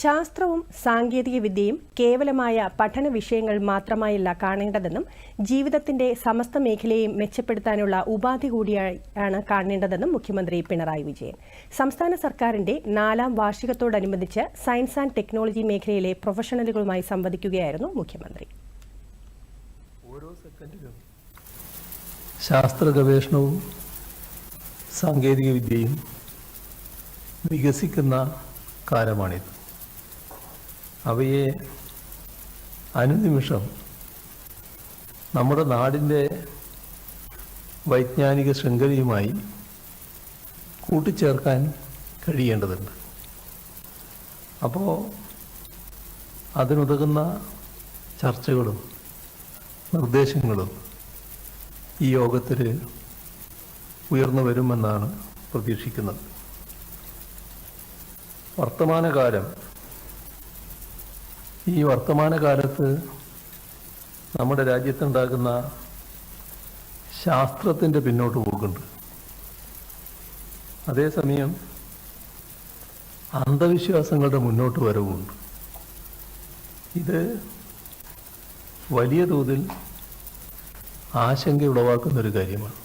ശാസ്ത്രവും സാങ്കേതിക വിദ്യയും കേവലമായ പഠന വിഷയങ്ങൾ മാത്രമായല്ല കാണേണ്ടതെന്നും ജീവിതത്തിന്റെ സമസ്ത മേഖലയെയും മെച്ചപ്പെടുത്താനുള്ള ഉപാധി കൂടിയാണ് കാണേണ്ടതെന്നും മുഖ്യമന്ത്രി പിണറായി വിജയൻ. സംസ്ഥാന സർക്കാരിന്റെ നാലാം വാർഷികത്തോടനുബന്ധിച്ച് സയൻസ് ആൻഡ് ടെക്നോളജി മേഖലയിലെ പ്രൊഫഷണലുകളുമായി സംവദിക്കുകയായിരുന്നു മുഖ്യമന്ത്രി. ശാസ്ത്ര ഗവേഷണവും സാങ്കേതിക വിദ്യയും വികസിക്കുന്ന കാലമാണിത്. അവയെ അനുനിമിഷം നമ്മുടെ നാടിന്റെ വൈജ്ഞാനിക ശൃംഖലയുമായി കൂട്ടിച്ചേർക്കാൻ കഴിയേണ്ടതുണ്ട്. അപ്പോൾ അതിനുതകുന്ന ചർച്ചകളും നിർദ്ദേശങ്ങളും ഈ യോഗത്തിൽ ഉയർന്നു വരുമെന്നാണ് പ്രതീക്ഷിക്കുന്നത്. വർത്തമാനകാലം ഈ വർത്തമാനകാലത്ത് നമ്മുടെ രാജ്യത്തുണ്ടാകുന്ന ശാസ്ത്രത്തിന്റെ പിന്നോട്ട് പോകുന്നുണ്ട് അതേസമയം അന്ധവിശ്വാസങ്ങളുടെ മുന്നോട്ട് വരവുമുണ്ട് ഇത് വലിയ തോതിൽ ആശങ്ക ഉളവാക്കുന്ന ഒരു കാര്യമാണ്.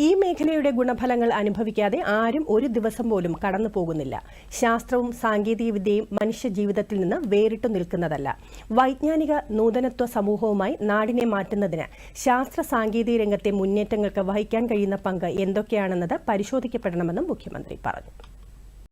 ഈ മേഖലയുടെ ഗുണഫലങ്ങൾ അനുഭവിക്കാതെ ആരും ഒരു ദിവസം പോലും കടന്നു പോകുന്നില്ല. ശാസ്ത്രവും സാങ്കേതികവിദ്യയും മനുഷ്യ ജീവിതത്തിൽ നിന്ന് വേറിട്ടു നിൽക്കുന്നതല്ല. വൈജ്ഞാനിക നൂതനത്വ സമൂഹവുമായി നാടിനെ മാറ്റുന്നതിന് ശാസ്ത്ര സാങ്കേതിക രംഗത്തെ മുന്നേറ്റങ്ങൾക്ക് വഹിക്കാൻ കഴിയുന്ന പങ്ക് എന്തൊക്കെയാണെന്നത് പരിശോധിക്കപ്പെടണമെന്നും മുഖ്യമന്ത്രി പറഞ്ഞു.